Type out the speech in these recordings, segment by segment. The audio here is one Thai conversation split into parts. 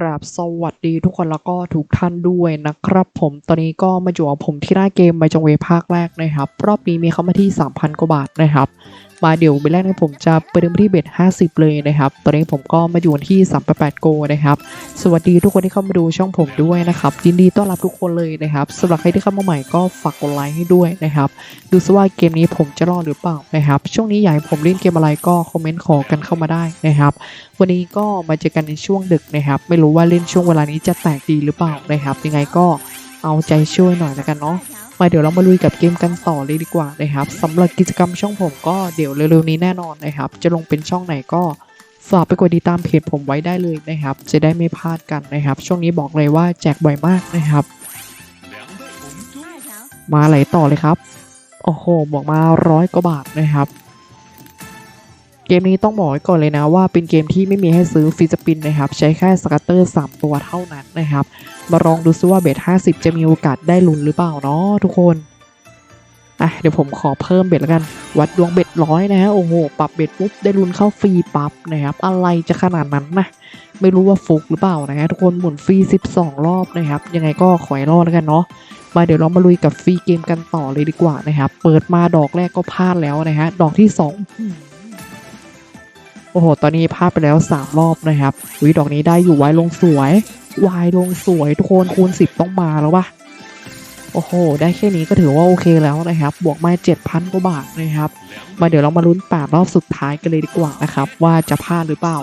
ราบสวัสดีดีทุกคนแล้วก็ทุกท่านด้วยนะครับผมตอนนี้ก็มาอยู่กับผมที่หน้าเกมไมจงเวภาคแรกนะครับ รอบนี้มีเข้ามาที่ 3,000 กว่าบาทนะครับมาเดี๋ยวเบลแรกนะผมจะไปเริ่มที่เบ็ด50 เลยนะครับ ตอนนี้ผมก็มาอยู่ที่388โกนะครับ สวัสดีทุกคนที่เข้ามาดูช่องผมด้วยนะครับ ยินดีต้อนรับทุกคนเลยนะครับสำหรับใครที่เข้ามาใหม่ก็ฝากกดไลค์ให้ด้วยนะครับ ดูซิว่าเกมนี้ผมจะรอดหรือเปล่านะครับ ช่วงนี้อยากให้ผมเล่นเกมอะไรก็คอมเมนต์ขอกันเข้ามาได้นะครับ วันนี้ก็มาเจอกันในช่วงดึกนะครับ ไม่รู้ว่าเล่นช่วงเวลานี้จะแตกดีหรือเปล่านะครับ ยังไงก็เอาใจช่วยหน่อยแล้วกันเนาะมาเดี๋ยวเรามาลุยกับเกมกันต่อเลยดีกว่านะครับสำหรับกิจกรรมช่องผมก็เดี๋ยวเร็วๆนี้แน่นอนนะครับ จะลงเป็นช่องไหนก็ฝากไปกดติดตามเพจผมไว้ได้เลยนะครับ จะได้ไม่พลาดกันนะครับ ช่วงนี้บอกเลยว่าแจกบ่อยมากนะครับ มาไหลต่อเลยครับ โอ้โห บอกมาร้อยกว่าบาทนะครับ เกมนี้ต้องบอกไว้ก่อนเลยนะว่าเป็นเกมที่ไม่มีให้ซื้อฟิสปินนะครับ ใช้แค่สกัตเตอร์ 3 ตัวเท่านั้นนะครับ มาลองดูซิว่าเบท50 จะมีโอกาสได้ลุ้นหรือเปล่าเนาะทุกคนอะเดี๋ยวผมขอเพิ่มเบ็ดแล้วกัน วัดดวงเบ็ดร้อยนะฮะโอ้โหปรับเบ็ดปุ๊บได้ลุ้นเข้าฟรีปั๊บนะครับ อะไรจะขนาดนั้นนะไม่รู้ว่าฟุกหรือเปล่านะฮะทุกคนหมุนฟรี 12 รอบนะครับ ยังไงก็ขอให้รอดแล้วกันเนาะมาเดี๋ยวเรามาลุยกับฟรีเกมกันต่อเลยดีกว่านะครับ เปิดมาดอกแรกก็พลาดแล้วนะฮะดอกที่สอง โอ้โห ตอนนี้พลาดไปแล้ว 3 รอบนะครับวิดอกนี้ได้อยู่ไว้ลงสวยวายลงสวยทุกคนคูณ 10 ต้องมาแล้วปะโอ้โห ได้แค่นี้ก็ถือว่าโอเคแล้วนะครับ บวกมา7,000กว่าบาทนะครับ มาเดี๋ยวเรามาลุ้นแปดรอบสุดท้ายกันเลยดีกว่านะครับ ว่าจะพลาดหรือเปล่า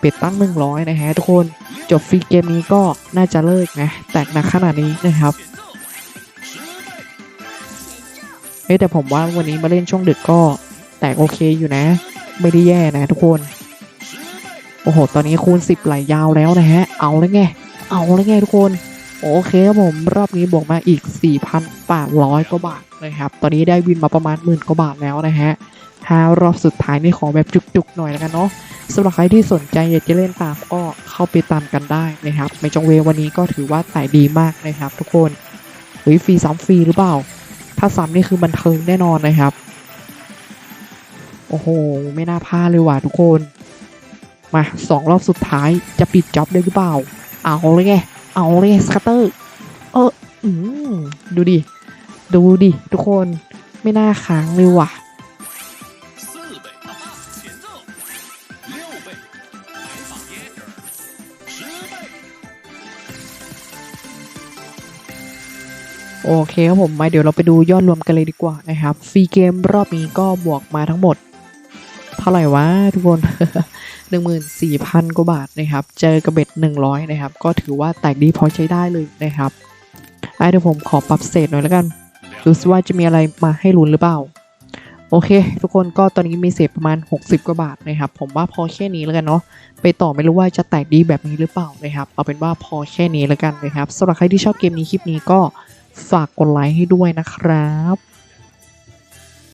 เป็ดตั้ง 100 นะฮะทุกคน จบฟรีเกมนี้ก็น่าจะเลิกนะ แตกหนักขนาดนี้นะครับเฮ้แต่ผมว่าวันนี้มาเล่นช่วงดึกก็แตกโอเคอยู่นะ ไม่ได้แย่นะทุกคน โอ้โห ตอนนี้คูณ 10 ไหลยาวแล้วนะฮะ เอาแล้วไง เอาแล้วไงทุกคน โอเคครับผม รอบนี้บวกมาอีก 4,800 กว่าบาทนะครับ ตอนนี้ได้วินมาประมาณหมื่นกว่าบาทแล้วนะฮะห้ารอบสุดท้ายนี่ขอแบบจุกๆหน่อยแล้วกันเนาะสำหรับใครที่สนใจอยากจะเล่นตามก็เข้าไปตามกันได้นะครับในจงเววันนี้ก็ถือว่าไต่ดีมากนะครับ ทุกคนเฮ้ยฟรีซ้ำฟรีหรือเปล่า ถ้าซ้ำนี่คือบันเทิงแน่นอนนะครับ โอ้โห ไม่น่าพลาดเลยว่ะทุกคน มาสองรอบสุดท้ายจะปิดจ็อบได้หรือเปล่า เอาเลยไง เอาเลยสกัตเตอร์ เออ อืม ดูดิ ดูดิ ทุกคน ไม่น่าค้างเลยว่ะโอเคครับผมมาเดี๋ยวเราไปดูยอดรวมกันเลยดีกว่านะครับฟรีเกมรอบนี้ก็บวกมาทั้งหมด เท่าไหร่วะทุกคน14,000กว่าบาทนะครับ เจอกระเบ็ด100นะครับ ก็ถือว่าแตกดีพอใช้ได้เลยนะครับไอเดี๋ยวผมขอปรับเศษหน่อยแล้วกันดูซิว่าจะมีอะไรมาให้ลุ้นหรือเปล่า โอเค ทุกคนก็ตอนนี้มีเศษประมาณ 60 กว่าบาทนะครับ ผมว่าพอแค่นี้แล้วกันเนาะไปต่อไม่รู้ว่าจะแตกดีแบบนี้หรือเปล่านะครับ เอาเป็นว่าพอแค่นี้แล้วกันนะครับสำหรับใครที่ชอบเกมนี้คลิปนี้ก็ฝากกดไลค์ให้ด้วยนะครับ